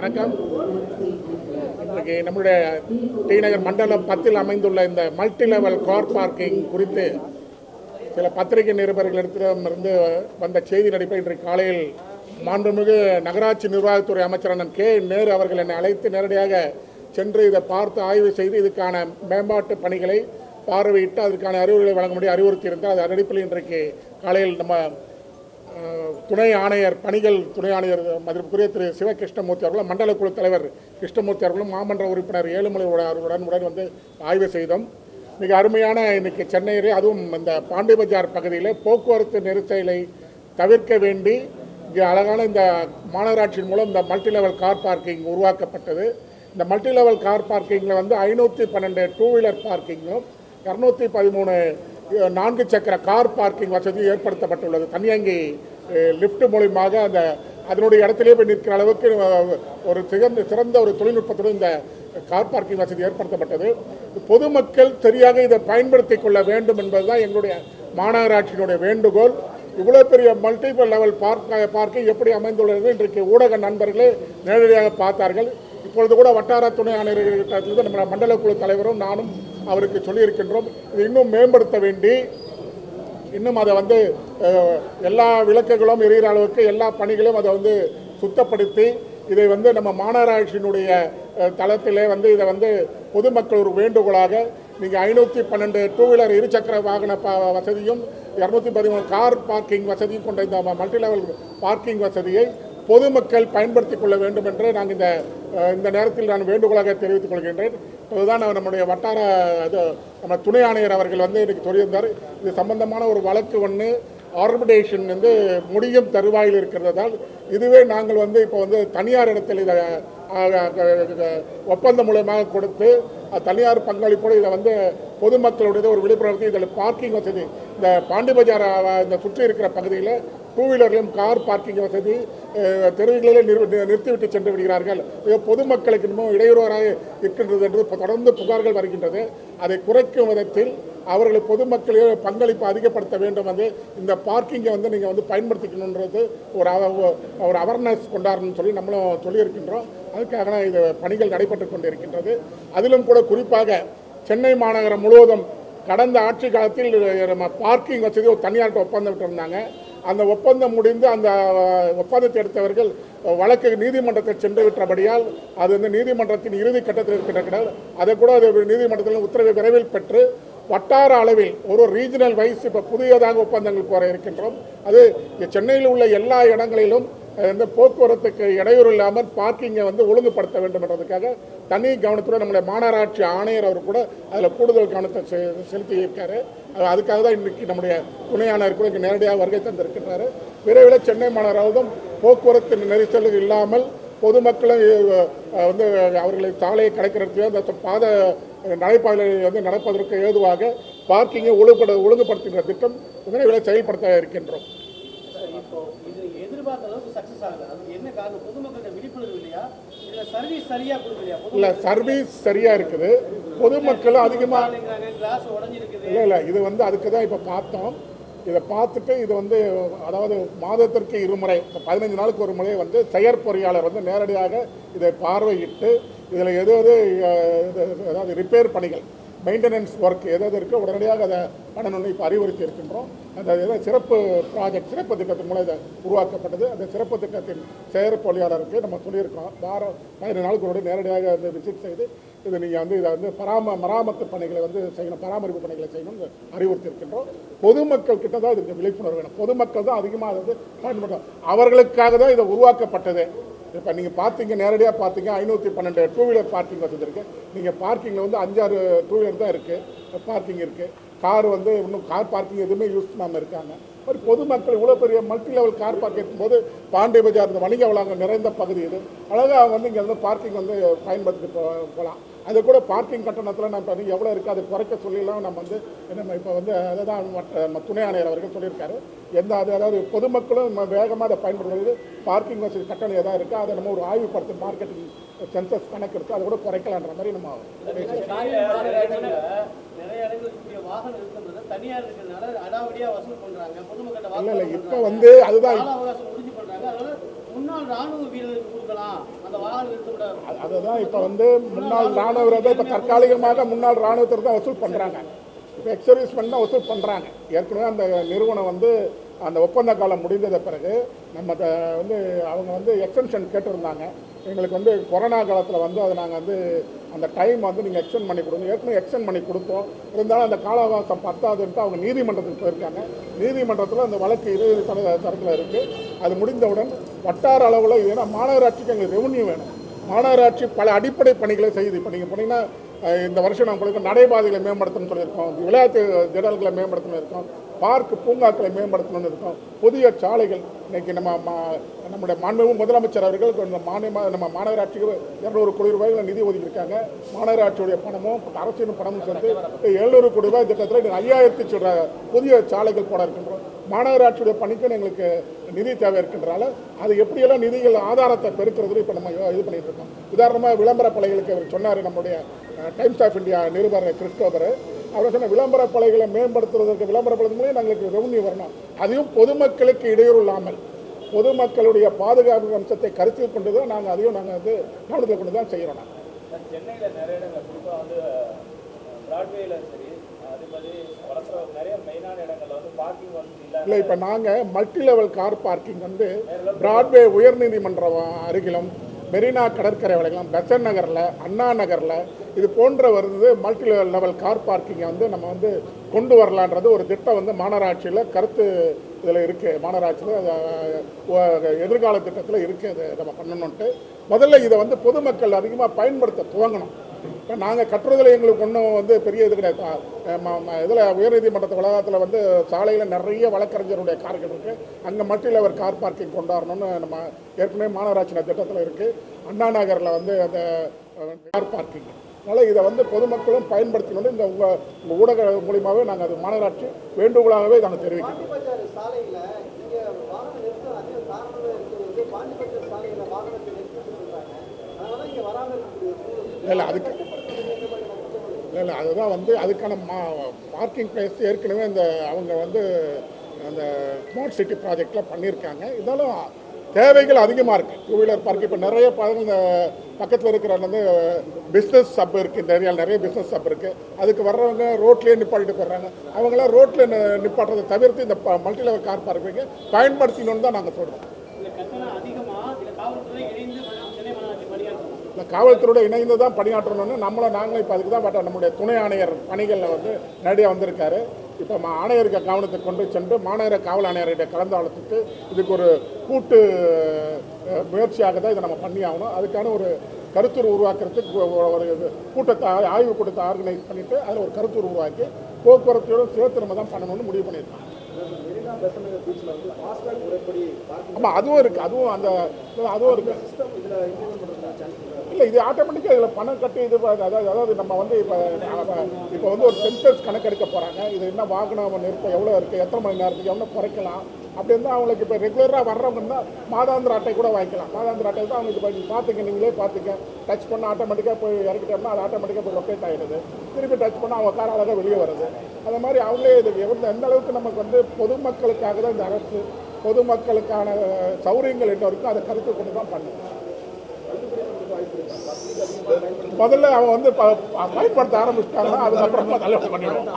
வணக்கம். இன்றைக்கு நம்முடைய டி நகர் மண்டலம் பத்தில் அமைந்துள்ள இந்த மல்டி லெவல் கார் பார்க்கிங் குறித்து சில பத்திரிகை நிருபர்களிடத்திலிருந்து வந்த செய்தி நடிப்பை இன்றைக்கு காலையில் மாண்புமிகு நகராட்சி நிர்வாகத்துறை அமைச்சர் அண்ணன் கே நேரு அவர்கள் என்னை அழைத்து நேரடியாக சென்று இதை பார்த்து ஆய்வு செய்து இதுக்கான மேம்பாட்டு பணிகளை பார்வையிட்டு அதற்கான அறிவுரைகளை வழங்கும்படி அறிவுறுத்தியிருந்தார். அது அடிப்படையில் இன்றைக்கு காலையில் நம்ம துணை ஆணையர் பணிகள் துணை ஆணையர் மதிப்புக்குரிய திரு சிவகிருஷ்ணமூர்த்தி அவர்களும் மண்டல குழு தலைவர் கிருஷ்ணமூர்த்தி அவர்களும் மாமன்ற உறுப்பினர் ஏழுமலை அவர்களுடன் உடன் வந்து ஆய்வு செய்தோம். மிக அருமையான இன்னைக்கு சென்னையிலே அதுவும் இந்த பாண்டி பஜார் பகுதியில் போக்குவரத்து நெரிசலை தவிர்க்க வேண்டி இங்கே அழகான இந்த மாநகராட்சியின் மூலம் இந்த மல்டி லெவல் கார் பார்க்கிங் உருவாக்கப்பட்டது. இந்த மல்டி லெவல் கார் பார்க்கிங்கில் வந்து ஐநூற்றி பன்னெண்டு டூ வீலர் பார்க்கிங்கும் இரநூத்தி பதிமூணு நான்கு சக்கர கார் பார்க்கிங் வசதி ஏற்படுத்தப்பட்டுள்ளது. தனியாங்கி லிஃப்ட் மூலியமாக அந்த அதனுடைய இடத்திலே போய் நிற்கிற அளவுக்கு ஒரு சிறந்த சிறந்த ஒரு தொழில்நுட்பத்துடன் இந்த கார் பார்க்கிங் வசதி ஏற்படுத்தப்பட்டது. பொதுமக்கள் சரியாக இதை பயன்படுத்தி கொள்ள வேண்டும் என்பதுதான் எங்களுடைய மாநகராட்சியினுடைய வேண்டுகோள். இவ்வளோ பெரிய மல்டிபிள் லெவல் பார்க் பார்க்கிங் எப்படி அமைந்துள்ளது இன்றைக்கு ஊடக நண்பர்களே நேரடியாக பார்த்தார்கள். இப்பொழுது கூட வட்டார துணை ஆணையர்களிடத்திலிருந்து நம்ம மண்டல குழு தலைவரும் நானும் அவருக்கு சொல்லியிருக்கின்றோம். இது இன்னும் மேம்படுத்த வேண்டி இன்னும் அதை வந்து எல்லா விளக்குகளும் எரிகிற அளவுக்கு எல்லா பணிகளும் அதை வந்து சுத்தப்படுத்தி இதை வந்து நம்ம மாநகராட்சியினுடைய தளத்திலே வந்து இதை வந்து பொதுமக்கள் ஒரு வேண்டுகோளாக நீங்கள் ஐநூற்றி பன்னெண்டு டூ வீலர் இருசக்கர வாகன ப வசதியும் இரநூத்தி பதிமூணு கார் பார்க்கிங் வசதியும் கொண்ட இந்த மல்டி லெவல் பார்க்கிங் வசதியை பொதுமக்கள் பயன்படுத்திக் கொள்ள வேண்டும் என்று நாங்கள் இந்த இந்த நேரத்தில் நான் வேண்டுகோளாக தெரிவித்துக் கொள்கின்றேன். அதுதான் நம்முடைய வட்டார இது நம்ம துணை ஆணையர் அவர்கள் வந்து எனக்கு சொல்லியிருந்தார். இது சம்பந்தமான ஒரு வழக்கு ஒன்று ஆர்பிடேஷன் வந்து முடியும் தருவாயில் இருக்கிறதால் இதுவே நாங்கள் வந்து இப்போ வந்து தனியார் இடத்தில் இதை ஒப்பந்தம் மூலமாக கொடுத்து தனியார் பங்களிப்போடு இதை வந்து பொதுமக்களுடைய ஒரு விழிப்புணர்வு இதில் பார்க்கிங் வசதி இந்த பாண்டி பஜார் இந்த சுற்றி இருக்கிற பகுதியில் டூ வீலர்லையும் கார் பார்க்கிங் வசதி தெருவுகளிலே நிறு நிறுத்திவிட்டு சென்று விடுகிறார்கள். பொதுமக்களுக்கு இன்னும் இடையூறாக இருக்கின்றது என்று தொடர்ந்து புகார்கள் வருகின்றது. அதை குறைக்கும் விதத்தில் அவர்களை பொதுமக்களே பங்களிப்பு அதிகப்படுத்த வேண்டும் வந்து இந்த பார்க்கிங்கை வந்து நீங்கள் வந்து பயன்படுத்திக்கணுன்றது ஒரு ஒரு அவேர்னஸ் கொண்டாடணும்னு சொல்லி நம்மளும் சொல்லியிருக்கின்றோம். அதுக்காக இது பணிகள் நடைபெற்று கொண்டு இருக்கின்றது அதிலும் கூட குறிப்பாக சென்னை மாநகரம் முழுவதும் கடந்த ஆட்சி காலத்தில் நம்ம பார்க்கிங் வசதி ஒரு தனியார்கிட்ட ஒப்பந்தம் விட்டுருந்தாங்க அந்த ஒப்பந்தம் முடிந்து அந்த ஒப்பந்தத்தை எடுத்தவர்கள் வழக்கு நீதிமன்றத்தை சென்று விட்டபடியால் அது வந்து நீதிமன்றத்தின் இறுதி கட்டத்தில் இருக்கின்ற அதை கூட அது நீதிமன்றத்தில் உத்தரவை விரைவில் பெற்று வட்டார அளவில் ஒரு ரீஜனல் வைஸ் இப்போ புதியதாக ஒப்பந்தங்கள் போற இருக்கின்றோம். அது சென்னையில் உள்ள எல்லா இடங்களிலும் இந்த போக்குவரத்துக்கு இடையூறு இல்லாமல் பார்க்கிங்கை வந்து ஒழுங்குபடுத்த வேண்டும் என்றதுக்காக தனி கவனத்துடன் நம்முடைய மாநகராட்சி ஆணையர் அவர் கூட அதில் கூடுதல் கவனத்தை செ- செலுத்தி அதுக்காக தான் இன்றைக்கி நம்முடைய துணை கூட இங்கே நேரடியாக வருகை தந்திருக்கின்றாரு. விரைவில் சென்னை மாநகராவதும் போக்குவரத்து நெரிசல் இல்லாமல் பொதுமக்களும் வந்து அவர்களை சாலையை கடக்கிறதுக்கு அந்த பாத நடைபாதைகளை வந்து நடப்பதற்கு ஏதுவாக பார்க்கிங்கை ஒழுங்குபட ஒழுங்குபடுத்துகிற திட்டம் விரைவில் செயல்படுத்த இருக்கின்றோம். எதிர்பார்த்த அளவுக்கு சக்சஸ் ஆகல. அது என்ன காரணம்? பொதுமக்களுடைய விழிப்புணர்வு இல்லையா? இல்ல சர்வீஸ் சரியா கொடுக்கலையா? இல்லை சர்வீஸ் சரியாக இருக்குது. பொதுமக்கள் கிளாஸ் உடஞ்சிருக்குது. இல்லை இல்லை இது வந்து அதுக்கு தான் இப்போ பார்த்தோம். இதை பார்த்துட்டு இது வந்து அதாவது மாதத்திற்கு இருமுறை பதினஞ்சு நாளுக்கு ஒரு முறை வந்து செயற்பொறியாளர் வந்து நேரடியாக இதை பார்வையிட்டு இதில் எது எது அதாவது ரிப்பேர் பணிகள் மெயின்டெனன்ஸ் ஒர்க் எதாவது இருக்கோ உடனடியாக அதை பண்ணணும்னு இப்போ அறிவுறுத்தி இருக்கின்றோம். அந்த ஏதாவது சிறப்பு ப்ராஜெக்ட் சிறப்பு திட்டத்தின் மூலம் இதை உருவாக்கப்பட்டது. அந்த சிறப்பு திட்டத்தின் செயற்பொழியாளருக்கு நம்ம சொல்லியிருக்கோம் வாரம் பதினஞ்சு நாளுக்கு நேரடியாக வந்து விசிட் செய்து இது நீங்கள் வந்து இதை வந்து பராம மராமத்து பணிகளை வந்து செய்யணும் பராமரிப்பு பணிகளை செய்யணும்னு அறிவுறுத்தி இருக்கின்றோம். பொதுமக்கள் கிட்ட தான் இதுக்கு விழிப்புணர்வு வேணும். பொதுமக்கள் தான் அதிகமாக அதை வந்து பயன்படுத்தும் அவர்களுக்காக தான் இதை உருவாக்கப்பட்டது. இப்போ நீங்கள் பார்த்தீங்க நேரடியாக பார்த்தீங்க ஐநூற்றி பன்னெண்டு டூ வீலர் பார்க்கிங் வசதி நீங்கள் பார்க்கிங்கில் வந்து அஞ்சாறு டூ வீலர் தான் இருக்குது பார்க்கிங் இருக்குது கார் வந்து இன்னும் கார் பார்க்கிங் எதுவுமே யூஸ் பண்ணாமல் இருக்காங்க. ஒரு பொதுமக்கள் இவ்வளோ பெரிய மல்டி லெவல் கார் பார்க் இருக்கும்போது பாண்டிய பஜார் இந்த வணிக வளாகம் நிறைந்த பகுதி இது. அழகாக வந்து இங்கே வந்து பார்க்கிங் வந்து பயன்படுத்திட்டு போ போகலாம் அது கூட பார்க்கிங் கட்டணத்தில் நம்ம வந்து எவ்வளோ இருக்குது அதை குறைக்க சொல்லிலாம் நம்ம வந்து நம்ம இப்போ வந்து அதை தான் மற்ற ம- துணை ஆணையர் அவர்கள் சொல்லியிருக்காரு. எந்த அது அதாவது பொதுமக்களும் வேகமாக அதை பயன்படுத்துறது பார்க்கிங் வசதி கட்டணம் எதாவது இருக்குது அதை நம்ம ஒரு ஆய்வுப்படுத்தி மார்க்கெட்டிங் சென்சஸ் கணக்கு இருக்குது அதை கூட குறைக்கலான்ற மாதிரி நம்ம இல்லை இல்லை இப்போ வந்து அதுதான் அதுதான் இப்போ வந்து முன்னாள் ராணுவ வீரர்கள் இப்போ தற்காலிகமாக முன்னாள் ராணுவத்திற்கு தான் வசூல் பண்ணுறாங்க இப்போ எக்ஸர்வீஸ் பண்ணி தான் வசூல் பண்ணுறாங்க ஏற்கனவே அந்த நிறுவனம் வந்து அந்த ஒப்பந்த காலம் முடிந்தத பிறகு நம்ம வந்து அவங்க வந்து எக்ஸ்டென்ஷன் கேட்டிருந்தாங்க. எங்களுக்கு வந்து கொரோனா காலத்தில் வந்து அதை நாங்கள் வந்து அந்த டைம் வந்து நீங்கள் எக்ஸ்டெண்ட் பண்ணி கொடுங்க. ஏற்கனவே எக்ஸ்டெண்ட் பண்ணி கொடுத்தோம். இருந்தாலும் அந்த கால அவகாசம் பத்தாதுன்ட்டு அவங்க நீதிமன்றத்துக்கு போயிருக்காங்க. நீதிமன்றத்தில் அந்த வழக்கு இரு தர தரத்தில் இருக்குது அது முடிந்தவுடன் வட்டார அளவில் ஏன்னா மாநகராட்சிக்கு எங்களுக்கு ரெவன்யூ வேணும். மாநகராட்சி பல அடிப்படை பணிகளை செய்யுது. இப்போ நீங்கள் போனீங்கன்னா இந்த வருஷம் நம்ம உங்களுக்கு நடைபாதைகளை மேம்படுத்தணும்னு சொல்லியிருக்கோம். விளையாட்டு திடல்களை மேம்படுத்தணும் இருக்கோம். பார்க் பூங்காக்களை மேம்படுத்தணும்னு இருக்கோம். புதிய சாலைகள். இன்னைக்கு நம்ம மா- நம்முடைய மாண்பு முதலமைச்சர் அவர்கள் மாநில நம்ம மாநகராட்சிக்கு இரநூறு கோடி ரூபாய்களை நிதி ஒதுக்கியிருக்காங்க. மாநகராட்சியுடைய பணமும் அரசின் பணமும் சேர்ந்து எழுநூறு கோடி ரூபாய் திட்டத்தில் ஐயாயிரத்தி சொல்கிற புதிய சாலைகள் போட இருக்கின்றோம். மாநகராட்சியுடைய பணிக்கும் எங்களுக்கு நிதி தேவை இருக்கின்றால அது எப்படியெல்லாம் நிதிகள் ஆதாரத்தை பெருக்கிறது இப்போ நம்ம இது பண்ணிகிட்டு இருக்கோம். உதாரணமாக விளம்பர பலைகளுக்கு அவர் சொன்னார் நம்முடைய டைம்ஸ் ஆஃப் இந்தியா நிருபர் கிறிஸ்டோபர். அவர் சொன்ன விளம்பர பலைகளை மேம்படுத்துவதற்கு விளம்பர பலகை மூலம் எங்களுக்கு ரெவன்யூ வரணும். அதையும் பொதுமக்களுக்கு இடையூறு இல்லாமல் பொதுமக்களுடைய பாதுகாப்பு அம்சத்தை கருத்தில் கொண்டு தான் நாங்கள் அதையும் நாங்கள் வந்து கவனத்தில் கொண்டு தான் செய்கிறோம் நாங்கள் சென்னையில் நிறைய இடங்கள் குறிப்பாக வந்து பிராட்வேல சரி அதே மாதிரி வளர்க்குற நிறைய மெயினான இடங்கள்ல வந்து பார்க்கிங் வசதி இல்லை இல்லை இப்போ நாங்கள் மல்டி லெவல் கார் பார்க்கிங் வந்து பிராட்வே உயர்நீதிமன்றம் அருகிலும் மெரினா கடற்கரை வளைக்கலாம் பெசன் நகரில் அண்ணா நகரில் இது போன்ற வருது மல்டி லெவல் கார் பார்க்கிங்கை வந்து நம்ம வந்து கொண்டு வரலான்றது ஒரு திட்டம் வந்து மாநகராட்சியில் கருத்து இதில் இருக்குது மாநகராட்சியில் எதிர்கால திட்டத்தில் இருக்குது அதை நம்ம பண்ணணுன்ட்டு முதல்ல இதை வந்து பொதுமக்கள் அதிகமாக பயன்படுத்த துவங்கணும். நாங்கள் கட்டுறதுல எங்களுக்கு ஒன்றும் வந்து பெரிய இது கிடையாது. இதில் உயர்நீதிமன்றத்து வளாகத்தில் வந்து சாலையில் நிறைய வழக்கறிஞருடைய கார்கள் இருக்குது அங்கே மல்டி லெவல் கார் பார்க்கிங் கொண்டாடணும்னு நம்ம ஏற்கனவே மாநகராட்சி திட்டத்தில் இருக்குது அண்ணா நகரில் வந்து அந்த கார் பார்க்கிங். அதனால் இதை வந்து பொதுமக்களும் பயன்படுத்தணும்னு இந்த உங்கள் உங்கள் ஊடக மூலியமாகவே நாங்கள் அது மாநகராட்சி வேண்டுகோளாகவே நாங்கள் தெரிவிக்கிறோம். இல்லை அதுக்கு இல்லை இல்லை அதுதான் வந்து அதுக்கான மா பார்க்கிங் பிளேஸ் ஏற்கனவே இந்த அவங்க வந்து அந்த ஸ்மார்ட் சிட்டி ப்ராஜெக்டில் பண்ணியிருக்காங்க. இருந்தாலும் தேவைகள் அதிகமாக இருக்குது டூ வீலர் பார்க் இப்போ நிறைய பாருங்க இந்த பக்கத்தில் இருக்கிற வந்து பிஸ்னஸ் சப் இருக்குது இந்த ஏரியாவில் நிறைய பிஸ்னஸ் சப் இருக்குது அதுக்கு வர்றவங்க ரோட்லேயே நிப்பாட்டிட்டு போடுறாங்க அவங்களாம் ரோட்டில் நிப்பாட்டுறதை தவிர்த்து இந்த மல்டி லெவல் கார் பார்க்கிங்க பயன்படுத்தினோன்னு தான் நாங்கள் சொல்கிறோம் இந்த கட்டணம் அதிகமா இல்ல காவல்துறை இணைந்து மன- சென்னை மாநகராட்சி பணியாற்றணும் இந்த காவல்துறையோட இணைந்து தான் பணியாற்றணும்னு நம்மளை நாங்களும் இப்போ அதுக்கு தான் பட் நம்முடைய துணை ஆணையர் பணிகளில் வந்து நேரடியாக வந்திருக்காரு. இப்போ ஆணையருக்கு கவனத்துக்கு கொண்டு சென்று மாநகர காவல் ஆணையர்கிட்ட கலந்து ஆலோசித்து இதுக்கு ஒரு கூட்டு முயற்சியாக தான் இதை நம்ம பண்ணி ஆகணும் அதுக்கான ஒரு கருத்துரு உருவாக்குறதுக்கு ஒரு இது கூட்டத்தை ஆய்வு கூட்டத்தை ஆர்கனைஸ் பண்ணிவிட்டு அதில் ஒரு கருத்துரு உருவாக்கி போக்குவரத்தோடு சேர்த்து நம்ம தான் பண்ணணும்னு முடிவு பண்ணியிருக்கோம் ஆமாம் அதுவும் இருக்குது அதுவும் அந்த அதுவும் இருக்குது இல்லை இது ஆட்டோமேட்டிக்காக இதில் பணம் கட்டி இது அதாவது அதாவது நம்ம வந்து இப்போ இப்போ வந்து ஒரு சென்சஸ் கணக்கெடுக்க போகிறாங்க இது என்ன வாகனம் நிறுத்தம் எவ்வளோ இருக்குது எத்தனை மணி நேரத்துக்கு எவ்வளோ குறைக்கலாம். அப்படி இருந்தால் அவங்களுக்கு இப்போ ரெகுலராக வர்றவங்க இருந்தால் மாதாந்திர அட்டை கூட வாங்கிக்கலாம். மாதாந்திர அட்டை தான் அவங்களுக்கு இப்போ பார்த்துக்க நீங்களே பார்த்துக்க டச் பண்ண ஆட்டோமேட்டிக்காக போய் இறக்கிட்டோம்னா அது ஆட்டோமேட்டிக்காக போய் லொக்கேட் ஆகிடுது திருப்பி டச் பண்ணால் அவங்க கார் அழகாக வெளியே வருது. அது மாதிரி அவங்களே இது எவ்வளோ எந்த அளவுக்கு நமக்கு வந்து பொதுமக்களுக்காக தான் இந்த அரசு பொதுமக்களுக்கான சௌகரியங்கள் என்ன இருக்கோ அதை கருத்து கொண்டு தான் பண்ணுது. முதல்ல அவன் வந்து ப- பயன்படுத்த ஆரம்பிச்சிட்டாங்கன்னா அதுக்கப்புறமா தலைவர் பண்ணிடுவான்